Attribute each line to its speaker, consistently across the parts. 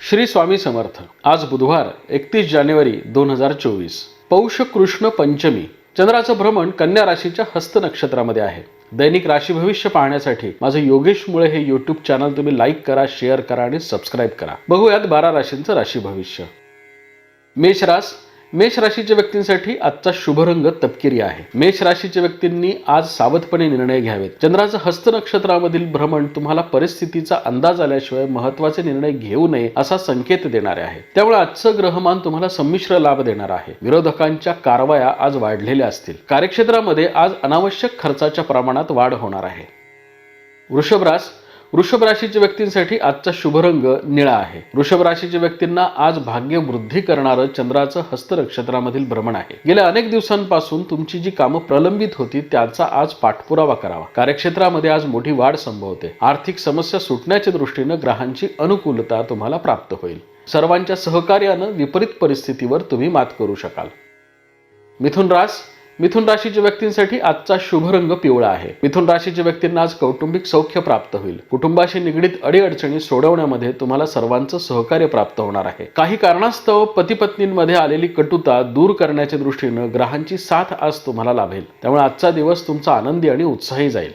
Speaker 1: श्री स्वामी समर्थ. आज बुधवार एकतीस जानेवारी दोन हजार चोवीस. पौष कृष्ण पंचमी. चंद्राचं भ्रमण कन्या राशीच्या हस्त नक्षत्रामध्ये आहे. दैनिक राशी भविष्य पाहण्यासाठी माझं योगेश मुळे हे युट्यूब चॅनल तुम्ही लाईक करा शेअर करा आणि सबस्क्राईब करा. बघूयात बारा राशींचं राशी भविष्य. मेष रास मेष राशीच्या व्यक्तींसाठी आजचा शुभ रंग तपकिरी आहे. मेष राशीच्या व्यक्तींनी आज सावधपणे निर्णय घ्यावेत. चंद्राचं हस्त नक्षत्रामधील भ्रमण तुम्हाला परिस्थितीचा अंदाज आल्याशिवाय महत्त्वाचे निर्णय घेऊ नये असा संकेत देणारे आहे. त्यामुळे आजचं ग्रहमान तुम्हाला संमिश्र लाभ देणार आहे. विरोधकांच्या कारवाया आज वाढलेल्या असतील. कार्यक्षेत्रामध्ये आज अनावश्यक खर्चाच्या प्रमाणात वाढ होणार आहे. वृषभरास वृषभ राशीच्या व्यक्तींसाठी आजचा शुभ रंग निळा आहे. वृषभ राशीच्या व्यक्तींना आज भाग्य वृद्धी करणारं चंद्राचं हस्त नक्षत्रामधील भ्रमण आहे. गेल्या अनेक दिवसांपासून तुमची जी कामं प्रलंबित होती त्याचा आज पाठपुरावा करावा. कार्यक्षेत्रामध्ये आज मोठी वाढ संभवते. आर्थिक समस्या सुटण्याच्या दृष्टीनं ग्रहांची अनुकूलता तुम्हाला प्राप्त होईल. सर्वांच्या सहकार्यानं विपरीत परिस्थितीवर तुम्ही मात करू शकाल. मिथुन रास मिथुन राशीच्या व्यक्तींसाठी आजचा शुभ रंग पिवळा आहे. मिथुन राशीच्या व्यक्तींना आज कौटुंबिक सौख्य प्राप्त होईल. कुटुंबाशी निगडीत अडीअडचणी सोडवण्यामध्ये तुम्हाला सर्वांचं सहकार्य प्राप्त होणार आहे. काही कारणास्तव पती पत्नींमध्ये आलेली कटुता दूर करण्याच्या दृष्टीनं ग्रहांची साथ आज तुम्हाला लाभेल. त्यामुळे आजचा दिवस तुमचा आनंदी आणि उत्साही जाईल.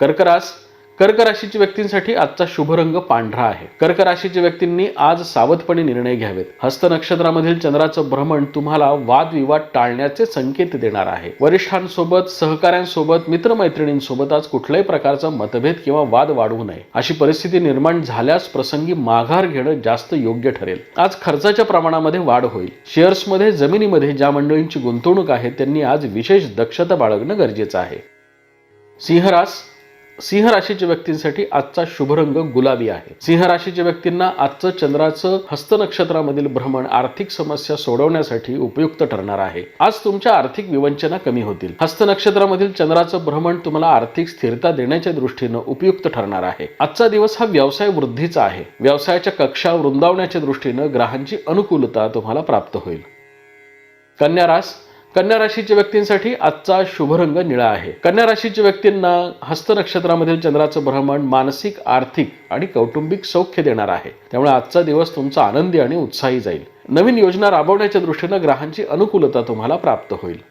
Speaker 1: कर्करास कर्क राशीच्या व्यक्तींसाठी आजचा शुभ रंग पांढरा आहे. कर्क राशीच्या व्यक्तींनी आज सावधपणे निर्णय घ्यावेत. हस्त नक्षत्रामधील चंद्राचं भ्रमण तुम्हाला वादविवाद टाळण्याचे संकेत देणार आहे. वरिष्ठांसोबत सहकाऱ्यांसोबत मित्रमैत्रिणींसोबत आज कुठल्याही प्रकारचा मतभेद किंवा वाद वाढवू नये. अशी परिस्थिती निर्माण झाल्यास प्रसंगी माघार घेणं जास्त योग्य ठरेल. आज खर्चाच्या प्रमाणामध्ये वाढ होईल. शेअर्समध्ये जमिनीमध्ये ज्या मंडळींची गुंतवणूक आहे त्यांनी आज विशेष दक्षता बाळगणं गरजेचं आहे. सिंहरास सिंह राशीच्या व्यक्तींसाठी आजचा शुभ रंग गुलाबी आहे. सिंह राशीच्या व्यक्तींना आजचं चंद्राचं हस्त नक्षत्रामधील भ्रमण आर्थिक समस्या सोडवण्यासाठी उपयुक्त ठरणार आहे. आज तुमच्या आर्थिक विवंचना कमी होतील. हस्त नक्षत्रामधील चंद्राचं भ्रमण तुम्हाला आर्थिक स्थिरता देण्याच्या दृष्टीनं उपयुक्त ठरणार आहे. आजचा दिवस हा व्यवसाय वृद्धीचा आहे. व्यवसायाच्या कक्षा वृंदावण्याच्या दृष्टीनं ग्रहांची अनुकूलता तुम्हाला प्राप्त होईल. कन्या रास कन्या राशीच्या व्यक्तींसाठी आजचा शुभरंग निळा आहे. कन्या राशीच्या व्यक्तींना हस्त नक्षत्रामधील चंद्राचं भ्रमण मानसिक आर्थिक आणि कौटुंबिक सौख्य देणार आहे. त्यामुळे आजचा दिवस तुमचा आनंदी आणि उत्साही जाईल. नवीन योजना राबवण्याच्या दृष्टीनं ग्रहांची अनुकूलता तुम्हाला प्राप्त होईल.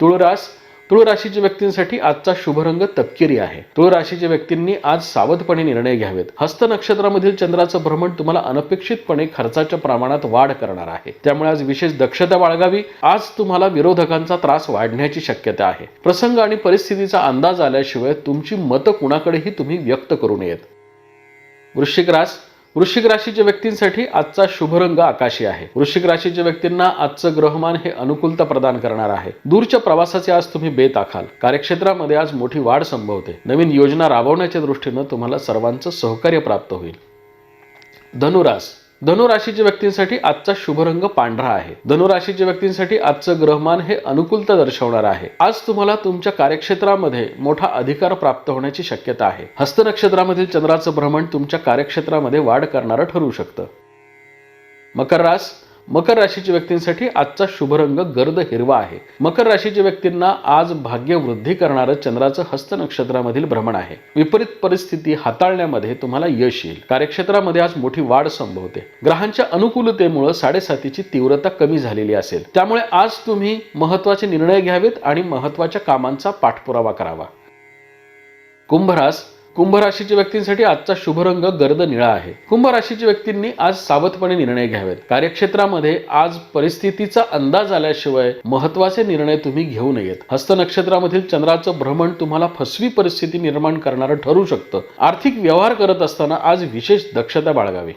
Speaker 1: तुळरास तुळ राशीच्या व्यक्तींसाठी आजचा शुभ रंग तपकिरी आहे. तुळ राशीच्या व्यक्तींनी आज सावधपणे निर्णय घ्यावेत. हस्त नक्षत्रामधील चंद्राचं भ्रमण तुम्हाला अनपेक्षितपणे खर्चाच्या प्रमाणात वाढ करणार आहे. त्यामुळे आज विशेष दक्षता बाळगावी. आज तुम्हाला विरोधकांचा त्रास वाढण्याची शक्यता आहे. प्रसंग आणि परिस्थितीचा अंदाज आल्याशिवाय तुमची मतं कुणाकडेही तुम्ही व्यक्त करू नयेत. वृश्चिक रास वृश्चिक राशीच्या व्यक्तींसाठी आजचा शुभ रंग आकाशी आहे. वृश्चिक राशीच्या व्यक्तींना आजचं ग्रहमान हे अनुकूलता प्रदान करणार आहे. दूरच्या प्रवासाचे आज तुम्ही बेत आखाल. कार्यक्षेत्रामध्ये आज मोठी वाढ संभवते. नवीन योजना राबवण्याच्या दृष्टीनं तुम्हाला सर्वांचं सहकार्य प्राप्त होईल. धनुरास धनुराशीच्या व्यक्तींसाठी आजचा शुभ रंग पांढरा आहे. धनुराशीच्या व्यक्तींसाठी आजचं ग्रहमान हे अनुकूलता दर्शवणार आहे. आज तुम्हाला तुमच्या कार्यक्षेत्रामध्ये मोठा अधिकार प्राप्त होण्याची शक्यता आहे. हस्त नक्षत्रामधील चंद्राचं भ्रमण तुमच्या कार्यक्षेत्रामध्ये वाढ करणारं ठरू शकतं. मकर रास मकर राशीच्या व्यक्तींसाठी आजचा शुभ रंग गर्द हिरवा आहे. मकर राशीच्या व्यक्तींना आज भाग्य वृद्धी करणारं चंद्राचं हस्त नक्षत्रामधील भ्रमण आहे. विपरीत परिस्थिती हाताळण्यामध्ये तुम्हाला यश येईल. कार्यक्षेत्रामध्ये आज मोठी वाढ संभवते. ग्रहांच्या अनुकूलतेमुळे साडेसातीची तीव्रता कमी झालेली असेल. त्यामुळे आज तुम्ही महत्त्वाचे निर्णय घ्यावेत आणि महत्त्वाच्या कामांचा पाठपुरावा करावा. कुंभरास कुंभ राशीच्या व्यक्तींसाठी आजचा शुभ रंग गर्द निळा आहे. कुंभ राशीच्या व्यक्तींनी आज सावधपणे निर्णय घ्यावेत. कार्यक्षेत्रामध्ये आज परिस्थितीचा अंदाज आल्याशिवाय महत्त्वाचे निर्णय तुम्ही घेऊ नयेत. हस्त नक्षत्रामधील चंद्राचं भ्रमण तुम्हाला फसवी परिस्थिती निर्माण करणारं ठरू शकतं. आर्थिक व्यवहार करत असताना आज विशेष दक्षता बाळगावी.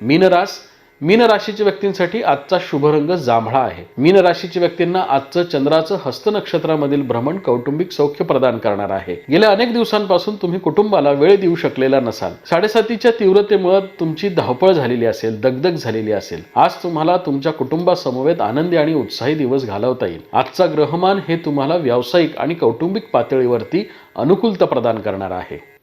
Speaker 1: मीनरास मीन राशीच्या व्यक्तींसाठी आजचा शुभ रंग जांभळा आहे. मीन राशीच्या व्यक्तींना आजचं चंद्राचं हस्त नक्षत्रामधील भ्रमण कौटुंबिक सौख्य प्रदान करणार आहे. गेल्या अनेक दिवसांपासून तुम्ही कुटुंबाला वेळ देऊ शकलेला नसाल. साडेसातीच्या तीव्रतेमुळे तुमची धावपळ झालेली असेल दगदग झालेली असेल. आज तुम्हाला तुमच्या कुटुंबासमवेत आनंदी आणि उत्साही दिवस घालवता येईल. आजचा ग्रहमान हे तुम्हाला व्यावसायिक आणि कौटुंबिक पातळीवरती अनुकूलता प्रदान करणार आहे.